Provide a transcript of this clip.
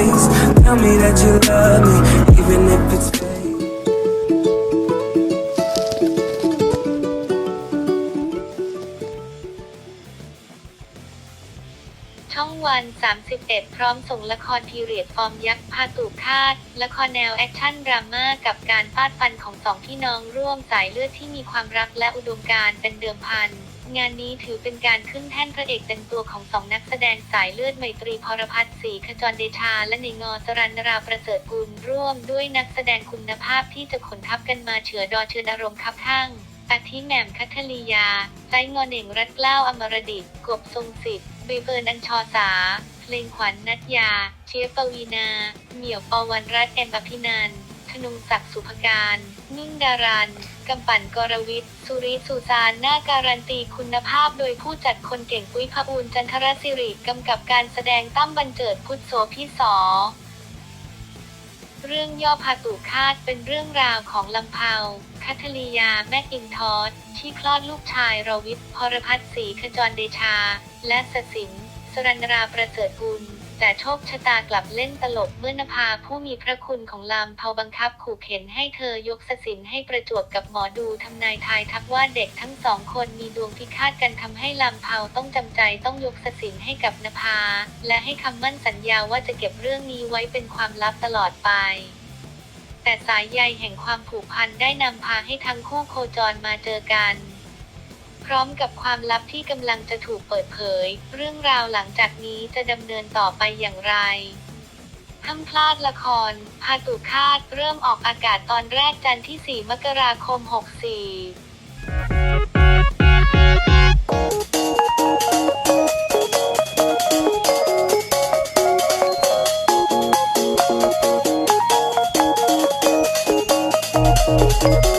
face. Tell me that you love me, even if it's fake. ช่องวัน 31 พร้อมส่งละครพีเรียดฟอร์มยักษ์พาตูคาด ละครแนวแอคชั่นดราม่ากับการฟาดฟันของสองพี่น้องร่วมสายเลือดที่มีความรักและอุดมการณ์เป็นเดิมพัน งานนี้ถือเป็นการขึ้นแท่นพระเอกเต็มตัวของสองนักแสดงสายเลือดไมตรีพรพัฒน์ศรีขจรเดชา และในงอสรันราประเสริฐกุลร่วมด้วยนักแสดงคุณภาพที่จะขนทัพกันมาเฉือดอเชือดอารมณ์คับทั้งอาทิแหม่มคัทลียาไซงอเน่งรัตเกล้าอมรดิตกบทรงสิทธิ์ใบเฟิร์นอัญชอสา เพลงขวัญนัทยา เชียปวีนา เหมี่ยวปวันรัตน์แอมอภินัน ธนงศักดิ์สุภการ นิ่งดารันกำปั่นกรวิทย์สุริสุสานหน้าการันตีคุณภาพโดยผู้จัดคนเก่งปุ้ยพอูลจันทรศิริกำกับการแสดงตั้มบรรเจิดพุทธโสพิสอเรื่องย่อพาตุคาดเป็นเรื่องราวของลำเพาคัทลียาแม่อินทอสที่คลอดลูกชายรวิทย์พรพัฒน์ศรีขจรเดชา และสสินสรันราประเสริฐกุล แต่โชคชะตากลับเล่นตลกเมื่อนภาผู้มีพระคุณของลำเผาบังคับขู่เข็นให้เธอยกสสินให้ประจวบกับหมอดูทำนายทายทักว่าเด็กทั้งสองคนมีดวงพิฆาตกันทำให้ลำเผาต้องจำใจต้องยกสสินให้กับนภา และให้คำมั่นสัญญาว่าจะเก็บเรื่องนี้ไว้เป็นความลับตลอดไปแต่สายใยแห่งความผูกพันได้นำพาให้ทั้งคู่โคจรมาเจอกัน ร้อมกับความลับที่กำลังจะถูกเปิดเผย เรื่องราวหลังจากนี้จะดำเนินต่อไปอย่างไรห้ามพลาดละคร พาตุคาดเริ่มออกอากาศตอนแรกจันทร์ที่ 4 มกราคม 64うん。